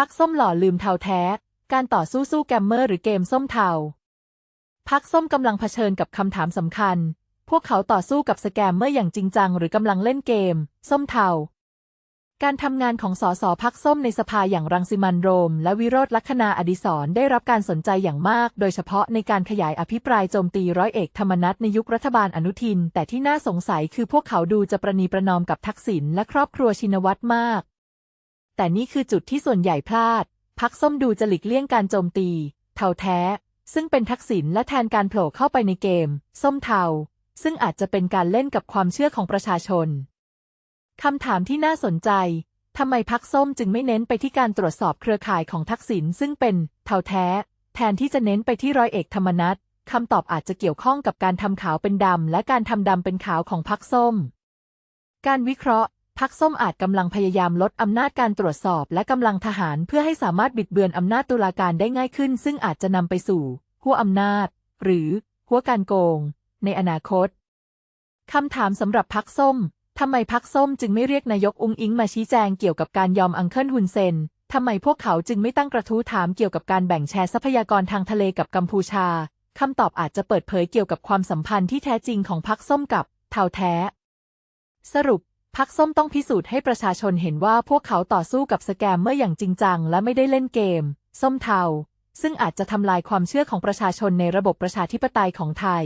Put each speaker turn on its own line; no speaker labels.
พักส้มหล่อลืมเทาแท้ การต่อสู้สู้แกมเมอร์หรือเกมส้มเทา พักส้มกำลังเผชิญกับคำถามสำคัญ พวกเขาต่อสู้กับสแกมเมอร์อย่างจริงจังหรือกำลังเล่นเกม ส้มเทา การทำงานของสสพักส้มในสภาอย่างรังสิมันโรม และวิโรธลัคนาอดิศรได้รับการสนใจอย่างมาก โดยเฉพาะในการขยายอภิปรายโจมตีร้อยเอกธรรมนัฐในยุครัฐบาลอนุทิน แต่ที่น่าสงสัยคือพวกเขาดูจะประนีประนอมกับทักษิณและครอบครัวชินวัตรมาก แต่นี่คือจุดที่ส่วนใหญ่พลาด พักส้มดูจะหลีกเลี่ยงการโจมตี เทาแท้ ซึ่งเป็นทักษิณและแทนการโผล่เข้าไปในเกม ส้มเทา ซึ่งอาจจะเป็นการเล่นกับความเชื่อของประชาชนคำถามที่น่าสนใจทำไมพักส้มจึงไม่เน้นไปที่การตรวจสอบเครือข่ายของทักษิณซึ่งเป็นเทาแท้ แทนที่จะเน้นไปที่ร้อยเอกธรรมนัฐคำตอบอาจจะเกี่ยวข้องกับการทำขาวเป็นดำและการทำดำเป็นขาวของพักส้ม การวิเคราะห์ พักส้มอาจกำลังพยายามลดอำนาจการตรวจสอบและกำลังทหารเพื่อให้สามารถบิดเบือนอำนาจตุลาการได้ง่ายขึ้น ซึ่งอาจจะนำไปสู่ หัวอำนาจ หรือ หัวการโกง ในอนาคตคำถามสำหรับพักส้มทำไมพักส้มจึงไม่เรียกนายกอุงอิงมาชี้แจงเกี่ยวกับการยอมอังเคิลฮุนเซนทำไมพวกเขาจึงไม่ตั้งกระทู้ถามเกี่ยวกับการแบ่งแชร์ทรัพยากรทางทะเลกับกัมพูชาคำตอบอาจจะเปิดเผยเกี่ยวกับความสัมพันธ์ที่แท้จริงของพักส้มกับเทาแท้ สรุป พักส้มต้องพิสูจน์ให้ประชาชนเห็นว่าพวกเขาต่อสู้กับสแกมเมื่ออย่างจริงจัง และไม่ได้เล่นเกม ส้มเทาซึ่งอาจจะทำลายความเชื่อของประชาชนในระบบประชาธิปไตยของไทย